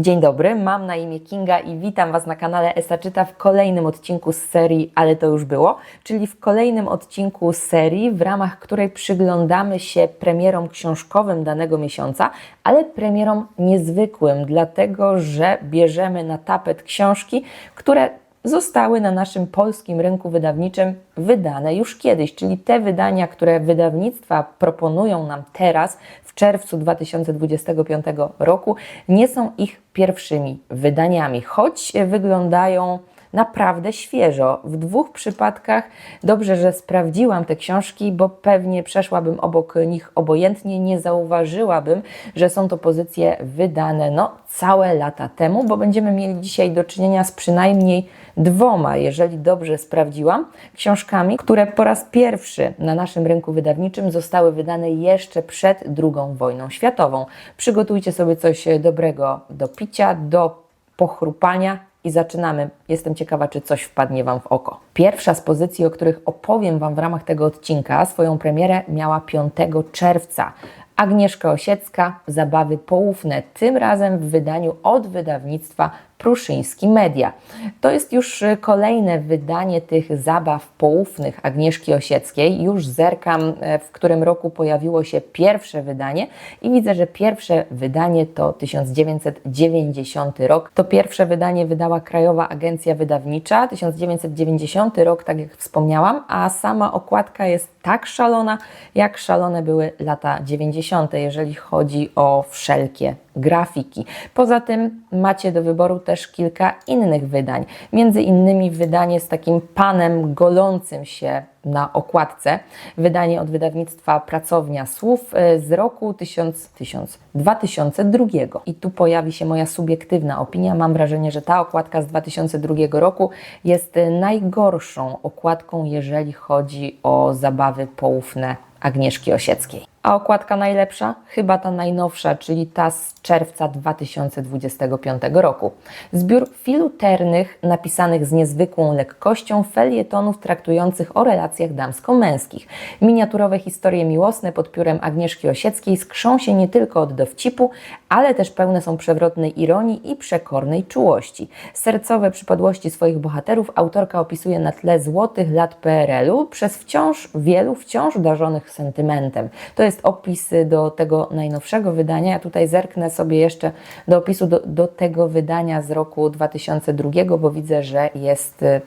Dzień dobry, mam na imię Kinga i witam Was na kanale Esa Czyta w kolejnym odcinku z serii Ale to już było, czyli w kolejnym odcinku serii, w ramach której przyglądamy się premierom książkowym danego miesiąca, ale premierom niezwykłym, dlatego że bierzemy na tapet książki, które zostały na naszym polskim rynku wydawniczym wydane już kiedyś, czyli te wydania, które wydawnictwa proponują nam teraz, w czerwcu 2025 roku, nie są ich pierwszymi wydaniami, choć wyglądają naprawdę świeżo. W dwóch przypadkach dobrze, że sprawdziłam te książki, bo pewnie przeszłabym obok nich obojętnie, nie zauważyłabym, że są to pozycje wydane no, całe lata temu, bo będziemy mieli dzisiaj do czynienia z przynajmniej dwoma, jeżeli dobrze sprawdziłam, książkami, które po raz pierwszy na naszym rynku wydawniczym zostały wydane jeszcze przed II wojną światową. Przygotujcie sobie coś dobrego do picia, do pochrupania i zaczynamy. Jestem ciekawa, czy coś wpadnie Wam w oko. Pierwsza z pozycji, o których opowiem Wam w ramach tego odcinka, swoją premierę miała 5 czerwca. Agnieszka Osiecka, Zabawy poufne, tym razem w wydaniu od wydawnictwa Pruszyński Media. To jest już kolejne wydanie tych zabaw poufnych Agnieszki Osieckiej. Już zerkam, e, w którym roku pojawiło się pierwsze wydanie i widzę, że pierwsze wydanie to 1990 rok. To pierwsze wydanie wydała Krajowa Agencja Wydawnicza, 1990 rok, tak jak wspomniałam, a sama okładka jest tak szalona, jak szalone były lata 90., jeżeli chodzi o wszelkie grafiki. Poza tym macie do wyboru też kilka innych wydań, między innymi wydanie z takim panem golącym się na okładce, wydanie od wydawnictwa Pracownia Słów e, z roku 1000, 1000, 2002. I tu pojawi się moja subiektywna opinia. Mam wrażenie, że ta okładka z 2002 roku jest najgorszą okładką, jeżeli chodzi o zabawy poufne Agnieszki Osieckiej. A okładka najlepsza? Chyba ta najnowsza, czyli ta z czerwca 2025 roku. Zbiór filuternych, napisanych z niezwykłą lekkością felietonów traktujących o relacjach damsko-męskich. Miniaturowe historie miłosne pod piórem Agnieszki Osieckiej skrzą się nie tylko od dowcipu, ale też pełne są przewrotnej ironii i przekornej czułości. Sercowe przypadłości swoich bohaterów autorka opisuje na tle złotych lat PRL-u przez wciąż wielu, wciąż darzonych sentymentem. To jest opis do tego najnowszego wydania. Ja tutaj zerknę sobie jeszcze do opisu do, do tego wydania z roku 2002, bo widzę, że jest y,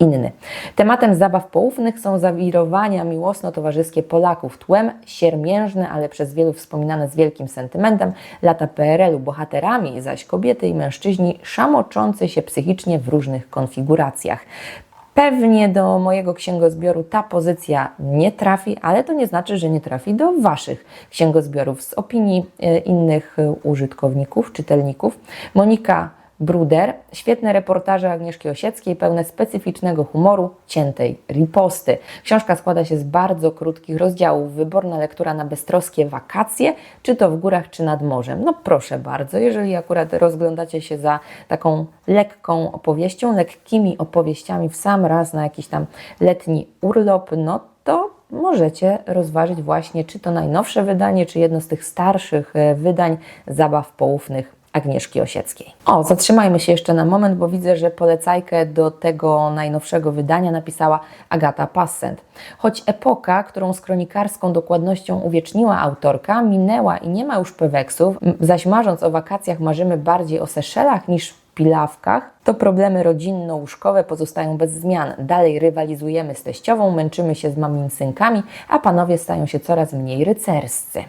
inny. Tematem zabaw poufnych są zawirowania miłosno-towarzyskie Polaków, tłem siermiężne, ale przez wielu wspominane z wielkim sentymentem, lata PRL-u, bohaterami zaś kobiety i mężczyźni szamoczący się psychicznie w różnych konfiguracjach. Pewnie do mojego księgozbioru ta pozycja nie trafi, ale to nie znaczy, że nie trafi do Waszych księgozbiorów. Z opinii e, innych użytkowników, czytelników, Monika Bruder, świetne reportaże Agnieszki Osieckiej, pełne specyficznego humoru, ciętej riposty. Książka składa się z bardzo krótkich rozdziałów, wyborna lektura na beztroskie wakacje, czy to w górach, czy nad morzem. No proszę bardzo, jeżeli akurat rozglądacie się za taką lekką opowieścią, lekkimi opowieściami w sam raz na jakiś tam letni urlop, no to możecie rozważyć właśnie, czy to najnowsze wydanie, czy jedno z tych starszych e, wydań zabaw poufnych Agnieszki Osieckiej. O, zatrzymajmy się jeszcze na moment, bo widzę, że polecajkę do tego najnowszego wydania napisała Agata Passent. Choć epoka, którą z kronikarską dokładnością uwieczniła autorka, minęła i nie ma już peweksów, zaś marząc o wakacjach marzymy bardziej o Seszelach niż Pilawkach, to problemy rodzinno-łóżkowe pozostają bez zmian. Dalej rywalizujemy z teściową, męczymy się z mamimi synkami, a panowie stają się coraz mniej rycerscy.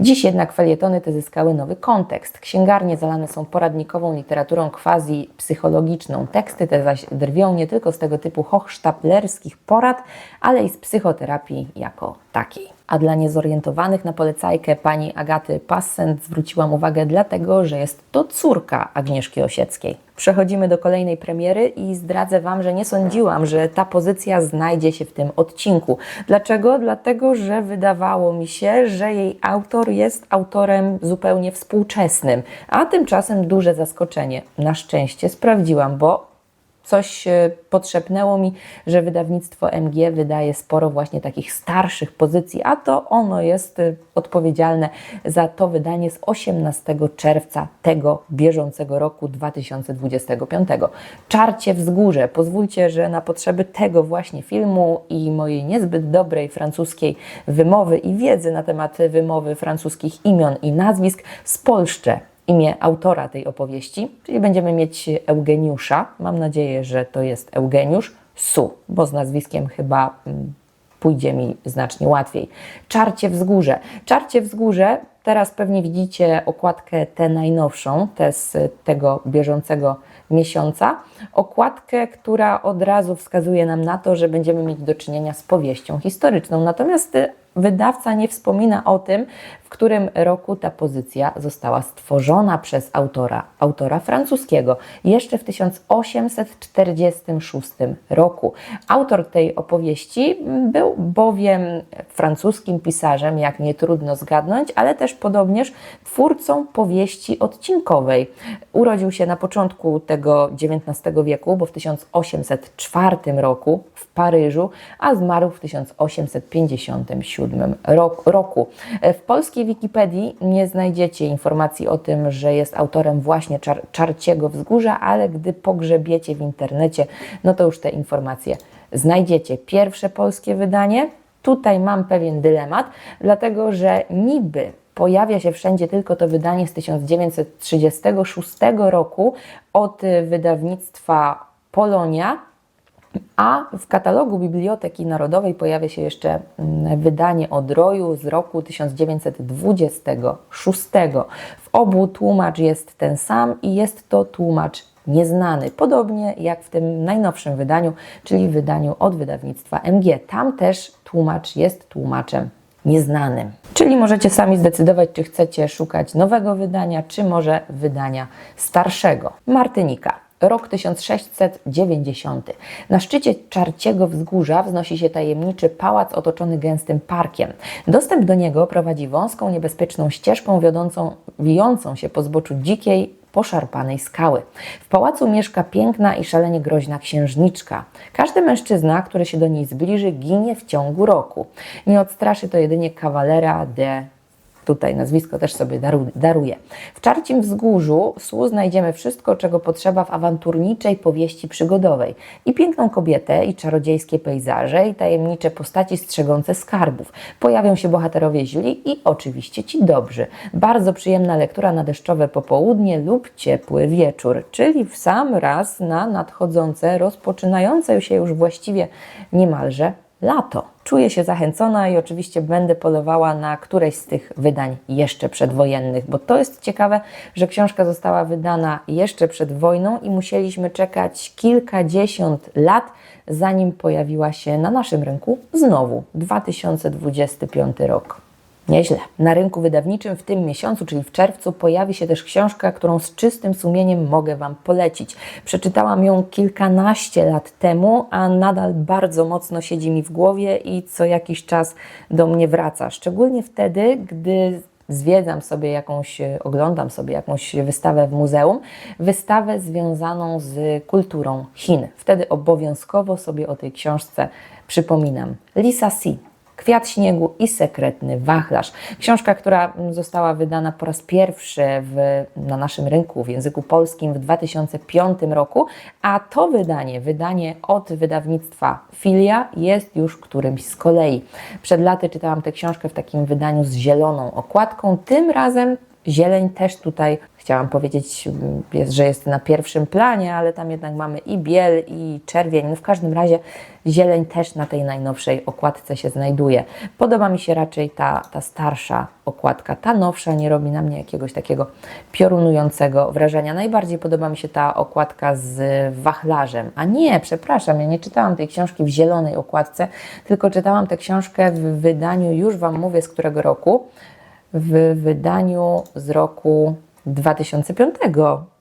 Dziś jednak felietony te zyskały nowy kontekst. Księgarnie zalane są poradnikową literaturą quasi-psychologiczną. Teksty te zaś drwią nie tylko z tego typu hochsztaplerskich porad, ale i z psychoterapii jako takiej. A dla niezorientowanych na polecajkę pani Agaty Passent zwróciłam uwagę dlatego, że jest to córka Agnieszki Osieckiej. Przechodzimy do kolejnej premiery i zdradzę Wam, że nie sądziłam, że ta pozycja znajdzie się w tym odcinku. Dlaczego? Dlatego, że wydawało mi się, że jej autor jest autorem zupełnie współczesnym, a tymczasem duże zaskoczenie. Na szczęście sprawdziłam, bo coś e, podszepnęło mi, że wydawnictwo MG wydaje sporo właśnie takich starszych pozycji, a to ono jest e, odpowiedzialne za to wydanie z 18 czerwca tego bieżącego roku 2025. Czarcie wzgórze. Pozwólcie, że na potrzeby tego właśnie filmu i mojej niezbyt dobrej francuskiej wymowy i wiedzy na temat wymowy francuskich imion i nazwisk spolszczę imię autora tej opowieści, czyli będziemy mieć Eugeniusza. Mam nadzieję, że to jest Eugeniusz Su, bo z nazwiskiem chyba mm, pójdzie mi znacznie łatwiej. Czarcie wzgórze. Czarcie wzgórze, teraz pewnie widzicie okładkę tę najnowszą, tę z tego bieżącego miesiąca. Okładkę, która od razu wskazuje nam na to, że będziemy mieć do czynienia z powieścią historyczną. Natomiast y, wydawca nie wspomina o tym, w którym roku ta pozycja została stworzona przez autora, autora francuskiego, jeszcze w 1846 roku. Autor tej opowieści był bowiem francuskim pisarzem, jak nie trudno zgadnąć, ale też podobnież twórcą powieści odcinkowej. Urodził się na początku tego XIX wieku, bo w 1804 roku Paryżu, a zmarł w 1857 roku. W polskiej Wikipedii nie znajdziecie informacji o tym, że jest autorem właśnie czar Czarciego Wzgórza, ale gdy pogrzebiecie w internecie, no to już te informacje znajdziecie. Pierwsze polskie wydanie, tutaj mam pewien dylemat, dlatego że niby pojawia się wszędzie tylko to wydanie z 1936 roku od wydawnictwa Polonia, a w katalogu Biblioteki Narodowej pojawia się jeszcze mm, wydanie Odroju z roku 1926. W obu tłumacz jest ten sam i jest to tłumacz nieznany, podobnie jak w tym najnowszym wydaniu, czyli wydaniu od wydawnictwa MG. Tam też tłumacz jest tłumaczem nieznanym. Czyli możecie sami zdecydować, czy chcecie szukać nowego wydania, czy może wydania starszego. Martynika rok 1690. Na szczycie Czarciego Wzgórza wznosi się tajemniczy pałac otoczony gęstym parkiem. Dostęp do niego prowadzi wąską, niebezpieczną ścieżką wiodącą, wijącą się po zboczu dzikiej, poszarpanej skały. W pałacu mieszka piękna i szalenie groźna księżniczka. Każdy mężczyzna, który się do niej zbliży, ginie w ciągu roku. Nie odstraszy to jedynie kawalera de tutaj nazwisko też sobie daruje. W Czarcim Wzgórzu Słu znajdziemy wszystko, czego potrzeba w awanturniczej powieści przygodowej. I piękną kobietę, i czarodziejskie pejzaże, i tajemnicze postaci strzegące skarbów. Pojawią się bohaterowie źli i oczywiście ci dobrzy. Bardzo przyjemna lektura na deszczowe popołudnie lub ciepły wieczór, czyli w sam raz na nadchodzące, rozpoczynające się już właściwie niemalże lato. Czuję się zachęcona i oczywiście będę polowała na któreś z tych wydań jeszcze przedwojennych, bo to jest ciekawe, że książka została wydana jeszcze przed wojną i musieliśmy czekać kilkadziesiąt lat, zanim pojawiła się na naszym rynku znowu 2025 rok. Nieźle. Na rynku wydawniczym w tym miesiącu, czyli w czerwcu, pojawi się też książka, którą z czystym sumieniem mogę Wam polecić. Przeczytałam ją kilkanaście lat temu, a nadal bardzo mocno siedzi mi w głowie i co jakiś czas do mnie wraca. Szczególnie wtedy, gdy zwiedzam sobie jakąś, oglądam sobie jakąś wystawę w muzeum, wystawę związaną z kulturą Chin. Wtedy obowiązkowo sobie o tej książce przypominam. Lisa Si, Kwiat śniegu i sekretny wachlarz. Książka, która została wydana po raz pierwszy w, na naszym rynku w języku polskim w 2005 roku, a to wydanie, wydanie od wydawnictwa Filia, jest już którymś z kolei. Przed laty czytałam tę książkę w takim wydaniu z zieloną okładką. Tym razem Zieleń też tutaj chciałam powiedzieć, jest, że jest na pierwszym planie, ale tam jednak mamy i biel, i czerwień. No w każdym razie zieleń też na tej najnowszej okładce się znajduje. Podoba mi się raczej ta, ta starsza okładka. Ta nowsza nie robi na mnie jakiegoś takiego piorunującego wrażenia. Najbardziej podoba mi się ta okładka z wachlarzem. A nie, przepraszam, ja nie czytałam tej książki w zielonej okładce, tylko czytałam tę książkę w wydaniu, już Wam mówię z którego roku, w wydaniu z roku 2005,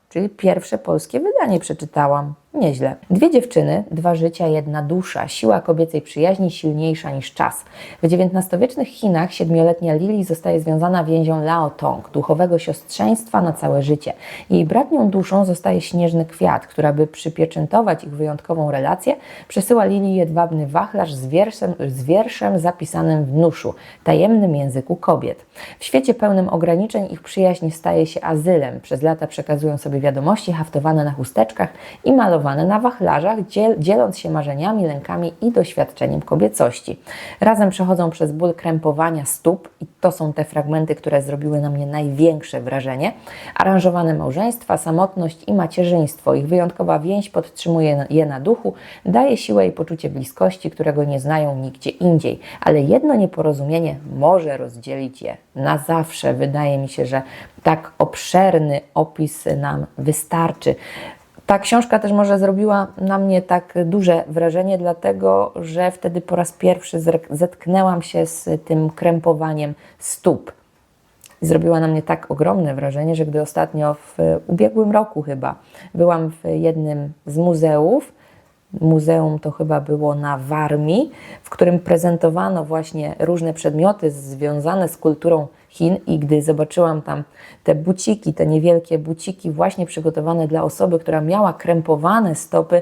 czyli pierwsze polskie wydanie przeczytałam. Nieźle. Dwie dziewczyny, dwa życia, jedna dusza. Siła kobiecej przyjaźni silniejsza niż czas. W XIX-wiecznych Chinach siedmioletnia Lili zostaje związana więzią Lao Tong, duchowego siostrzeństwa na całe życie. Jej bratnią duszą zostaje śnieżny kwiat, która by przypieczętować ich wyjątkową relację, przesyła Lili jedwabny wachlarz z wierszem, z wierszem zapisanym w nuszu, tajemnym języku kobiet. W świecie pełnym ograniczeń ich przyjaźń staje się azylem. Przez lata przekazują sobie wiadomości haftowane na chusteczkach i malowane na wachlarzach, dziel, dzieląc się marzeniami, lękami i doświadczeniem kobiecości. Razem przechodzą przez ból krępowania stóp i to są te fragmenty, które zrobiły na mnie największe wrażenie. Aranżowane małżeństwa, samotność i macierzyństwo. Ich wyjątkowa więź podtrzymuje je na duchu, daje siłę i poczucie bliskości, którego nie znają nigdzie indziej. Ale jedno nieporozumienie może rozdzielić je na zawsze. Wydaje mi się, że tak obszerny opis nam wystarczy. Ta książka też może zrobiła na mnie tak duże wrażenie, dlatego że wtedy po raz pierwszy zetknęłam się z tym krępowaniem stóp. Zrobiła na mnie tak ogromne wrażenie, że gdy ostatnio w ubiegłym roku chyba byłam w jednym z muzeów, muzeum to chyba było na Warmii, w którym prezentowano właśnie różne przedmioty związane z kulturą Chin i gdy zobaczyłam tam te buciki, te niewielkie buciki właśnie przygotowane dla osoby, która miała krępowane stopy,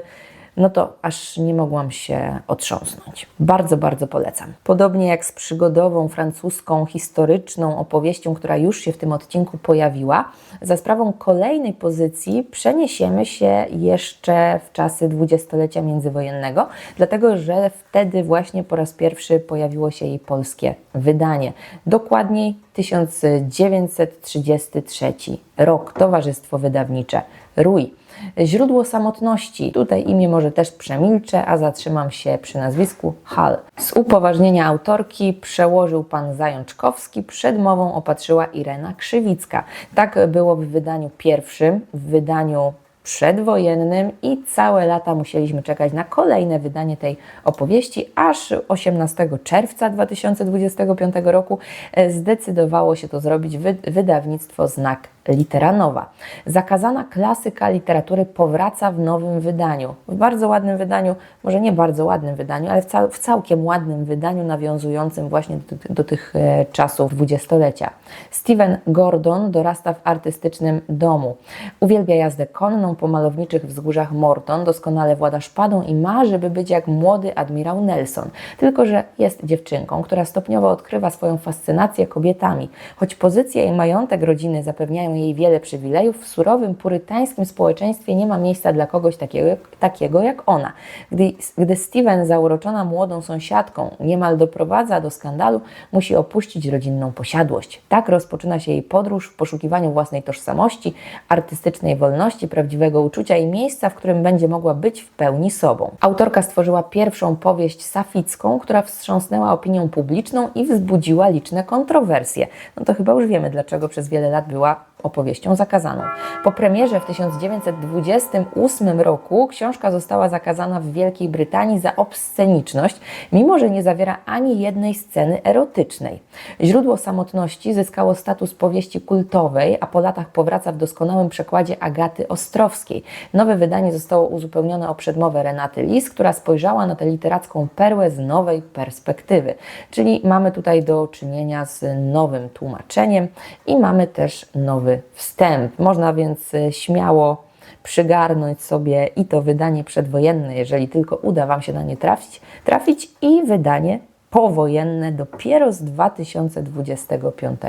no to aż nie mogłam się otrząsnąć. Bardzo, bardzo polecam. Podobnie jak z przygodową francuską, historyczną opowieścią, która już się w tym odcinku pojawiła, za sprawą kolejnej pozycji przeniesiemy się jeszcze w czasy dwudziestolecia międzywojennego, dlatego że wtedy właśnie po raz pierwszy pojawiło się jej polskie wydanie. Dokładniej 1933 rok. Towarzystwo Wydawnicze Rój. Źródło samotności. Tutaj imię może też przemilczę, a zatrzymam się przy nazwisku Hall. Z upoważnienia autorki przełożył pan Zajączkowski, przedmową opatrzyła Irena Krzywicka. Tak było w wydaniu pierwszym, w wydaniu przedwojennym i całe lata musieliśmy czekać na kolejne wydanie tej opowieści, aż 18 czerwca 2025 roku e, zdecydowało się to zrobić wydawnictwo Znak litera nowa. Zakazana klasyka literatury powraca w nowym wydaniu. W bardzo ładnym wydaniu, może nie bardzo ładnym wydaniu, ale w, cał w całkiem ładnym wydaniu nawiązującym właśnie do, do tych e, czasów dwudziestolecia. Steven Gordon dorasta w artystycznym domu. Uwielbia jazdę konną po malowniczych wzgórzach Morton, doskonale włada szpadą i marzy, by być jak młody admirał Nelson. Tylko, że jest dziewczynką, która stopniowo odkrywa swoją fascynację kobietami. Choć pozycja i majątek rodziny zapewniają jej wiele przywilejów, w surowym, purytańskim społeczeństwie nie ma miejsca dla kogoś takiego, takiego jak ona. Gdy, gdy Steven, zauroczona młodą sąsiadką, niemal doprowadza do skandalu, musi opuścić rodzinną posiadłość. Tak rozpoczyna się jej podróż w poszukiwaniu własnej tożsamości, artystycznej wolności, prawdziwego uczucia i miejsca, w którym będzie mogła być w pełni sobą. Autorka stworzyła pierwszą powieść saficką, która wstrząsnęła opinią publiczną i wzbudziła liczne kontrowersje. No to chyba już wiemy, dlaczego przez wiele lat była opowieścią zakazaną. Po premierze w 1928 roku książka została zakazana w Wielkiej Brytanii za obsceniczność, mimo że nie zawiera ani jednej sceny erotycznej. Źródło samotności zyskało status powieści kultowej, a po latach powraca w doskonałym przekładzie Agaty Ostrowskiej. Nowe wydanie zostało uzupełnione o przedmowę Renaty Lis, która spojrzała na tę literacką perłę z nowej perspektywy. Czyli mamy tutaj do czynienia z nowym tłumaczeniem i mamy też nowy wstęp. Można więc e, śmiało przygarnąć sobie i to wydanie przedwojenne, jeżeli tylko uda Wam się na nie trafić, trafić i wydanie powojenne dopiero z 2025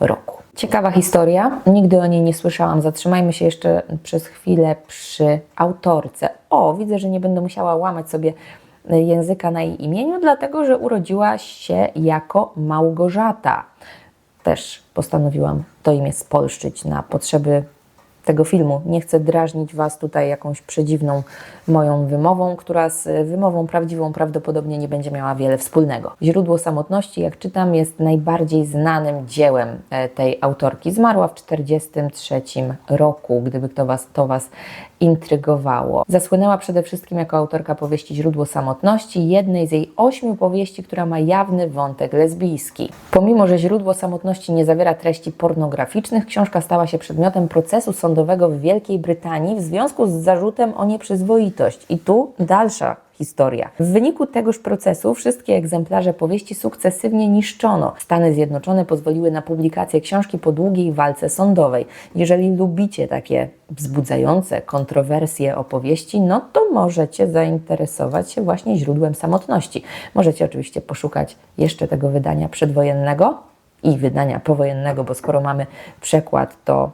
roku. Ciekawa historia, nigdy o niej nie słyszałam. Zatrzymajmy się jeszcze przez chwilę przy autorce. O, widzę, że nie będę musiała łamać sobie języka na jej imieniu, dlatego że urodziła się jako Małgorzata też postanowiłam to imię spolszczyć na potrzeby tego filmu. Nie chcę drażnić Was tutaj jakąś przedziwną moją wymową, która z wymową prawdziwą prawdopodobnie nie będzie miała wiele wspólnego. Źródło samotności, jak czytam, jest najbardziej znanym dziełem e, tej autorki. Zmarła w 1943 roku, gdyby to Was, to was intrygowało. Zasłynęła przede wszystkim jako autorka powieści Źródło samotności, jednej z jej ośmiu powieści, która ma jawny wątek lesbijski. Pomimo, że Źródło samotności nie zawiera treści pornograficznych, książka stała się przedmiotem procesu sądowego w Wielkiej Brytanii w związku z zarzutem o nieprzyzwoitość. I tu dalsza historia. W wyniku tegoż procesu wszystkie egzemplarze powieści sukcesywnie niszczono. Stany Zjednoczone pozwoliły na publikację książki po długiej walce sądowej. Jeżeli lubicie takie wzbudzające kontrowersje opowieści, no to możecie zainteresować się właśnie źródłem samotności. Możecie oczywiście poszukać jeszcze tego wydania przedwojennego i wydania powojennego, bo skoro mamy przekład, to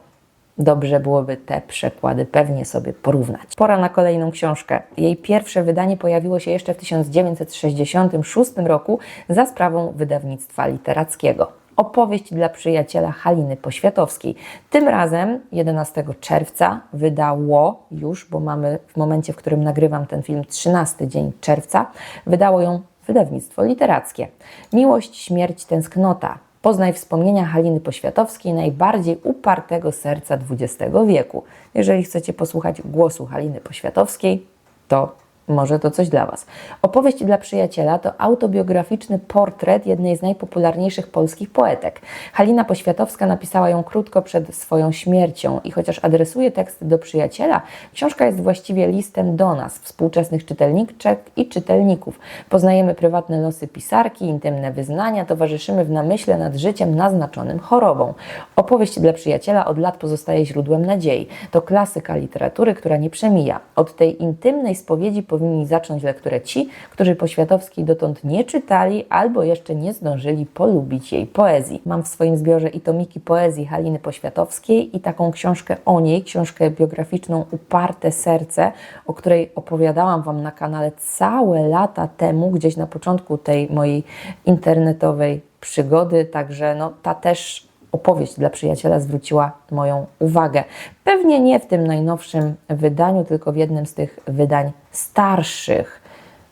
Dobrze byłoby te przekłady pewnie sobie porównać. Pora na kolejną książkę. Jej pierwsze wydanie pojawiło się jeszcze w 1966 roku za sprawą wydawnictwa literackiego. Opowieść dla przyjaciela Haliny Poświatowskiej. Tym razem 11 czerwca wydało już, bo mamy w momencie, w którym nagrywam ten film, 13 dzień czerwca, wydało ją wydawnictwo literackie. Miłość, śmierć, tęsknota Poznaj wspomnienia Haliny Poświatowskiej, najbardziej upartego serca XX wieku. Jeżeli chcecie posłuchać głosu Haliny Poświatowskiej, to może to coś dla Was. Opowieść dla przyjaciela to autobiograficzny portret jednej z najpopularniejszych polskich poetek. Halina Poświatowska napisała ją krótko przed swoją śmiercią i chociaż adresuje tekst do przyjaciela, książka jest właściwie listem do nas, współczesnych czytelniczek i czytelników. Poznajemy prywatne losy pisarki, intymne wyznania, towarzyszymy w namyśle nad życiem naznaczonym chorobą. Opowieść dla przyjaciela od lat pozostaje źródłem nadziei. To klasyka literatury, która nie przemija. Od tej intymnej spowiedzi powinni zacząć lekturę ci, którzy Poświatowskiej dotąd nie czytali albo jeszcze nie zdążyli polubić jej poezji. Mam w swoim zbiorze i tomiki poezji Haliny Poświatowskiej i taką książkę o niej, książkę biograficzną Uparte Serce, o której opowiadałam Wam na kanale całe lata temu, gdzieś na początku tej mojej internetowej przygody, także no, ta też opowieść dla przyjaciela zwróciła moją uwagę. Pewnie nie w tym najnowszym wydaniu, tylko w jednym z tych wydań starszych.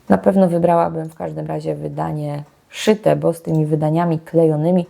Na pewno wybrałabym w każdym razie wydanie szyte, bo z tymi wydaniami klejonymi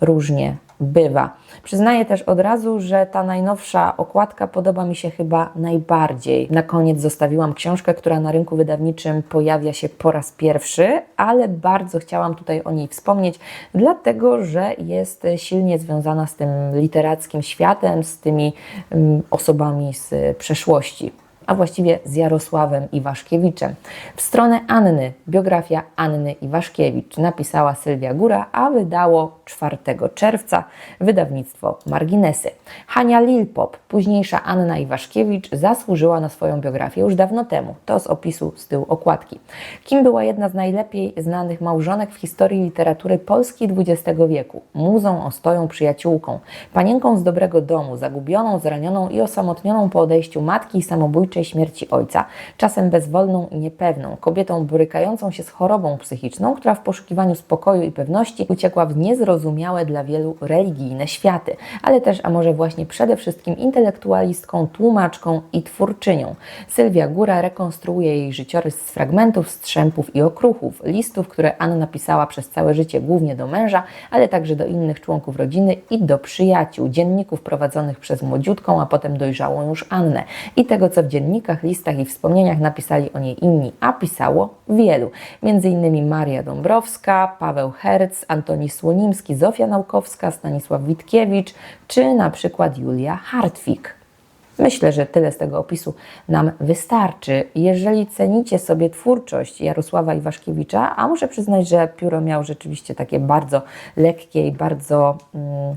różnie bywa. Przyznaję też od razu, że ta najnowsza okładka podoba mi się chyba najbardziej. Na koniec zostawiłam książkę, która na rynku wydawniczym pojawia się po raz pierwszy, ale bardzo chciałam tutaj o niej wspomnieć, dlatego że jest silnie związana z tym literackim światem, z tymi um, osobami z przeszłości a właściwie z Jarosławem Iwaszkiewiczem. W stronę Anny, biografia Anny Iwaszkiewicz napisała Sylwia Góra, a wydało 4 czerwca wydawnictwo Marginesy. Hania Lilpop, późniejsza Anna Iwaszkiewicz, zasłużyła na swoją biografię już dawno temu. To z opisu z tyłu okładki. Kim była jedna z najlepiej znanych małżonek w historii literatury polskiej XX wieku? Muzą, ostoją, przyjaciółką, panienką z dobrego domu, zagubioną, zranioną i osamotnioną po odejściu matki i samobójczej śmierci ojca, czasem bezwolną i niepewną, kobietą borykającą się z chorobą psychiczną, która w poszukiwaniu spokoju i pewności uciekła w niezrozumiałe dla wielu religijne światy, ale też, a może właśnie przede wszystkim intelektualistką, tłumaczką i twórczynią. Sylwia Góra rekonstruuje jej życiorys z fragmentów, strzępów i okruchów, listów, które Anna napisała przez całe życie głównie do męża, ale także do innych członków rodziny i do przyjaciół, dzienników prowadzonych przez młodziutką, a potem dojrzałą już Annę i tego, co w dziennikach, listach i wspomnieniach napisali o niej inni, a pisało wielu. Między innymi Maria Dąbrowska, Paweł Herc, Antoni Słonimski, Zofia Naukowska, Stanisław Witkiewicz, czy na przykład Julia Hartwig. Myślę, że tyle z tego opisu nam wystarczy. Jeżeli cenicie sobie twórczość Jarosława Iwaszkiewicza, a muszę przyznać, że pióro miał rzeczywiście takie bardzo lekkie i bardzo mm,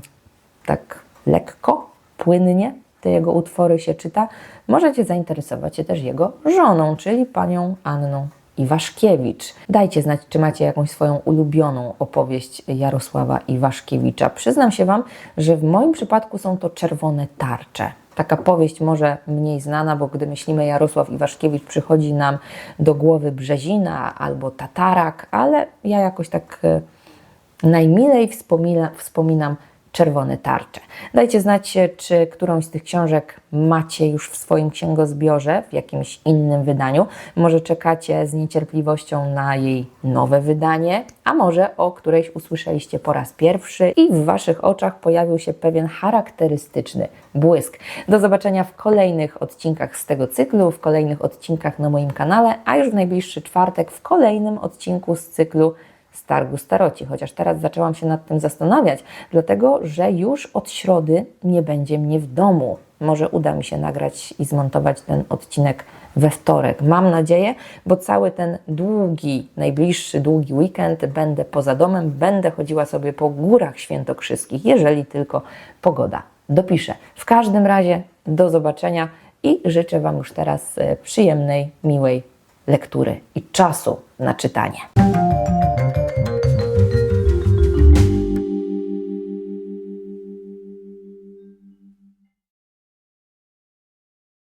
tak lekko, płynnie te jego utwory się czyta, możecie zainteresować się też jego żoną, czyli panią Anną Iwaszkiewicz. Dajcie znać, czy macie jakąś swoją ulubioną opowieść Jarosława Iwaszkiewicza. Przyznam się Wam, że w moim przypadku są to czerwone tarcze. Taka powieść może mniej znana, bo gdy myślimy Jarosław Iwaszkiewicz, przychodzi nam do głowy Brzezina albo Tatarak, ale ja jakoś tak e, najmilej wspomina, wspominam Czerwone Tarcze. Dajcie znać, czy którąś z tych książek macie już w swoim księgozbiorze, w jakimś innym wydaniu. Może czekacie z niecierpliwością na jej nowe wydanie, a może o którejś usłyszeliście po raz pierwszy i w Waszych oczach pojawił się pewien charakterystyczny błysk. Do zobaczenia w kolejnych odcinkach z tego cyklu, w kolejnych odcinkach na moim kanale, a już w najbliższy czwartek w kolejnym odcinku z cyklu z targu staroci, chociaż teraz zaczęłam się nad tym zastanawiać, dlatego że już od środy nie będzie mnie w domu. Może uda mi się nagrać i zmontować ten odcinek we wtorek. Mam nadzieję, bo cały ten długi, najbliższy długi weekend będę poza domem, będę chodziła sobie po górach świętokrzyskich, jeżeli tylko pogoda dopisze. W każdym razie do zobaczenia i życzę Wam już teraz e, przyjemnej, miłej lektury i czasu na czytanie.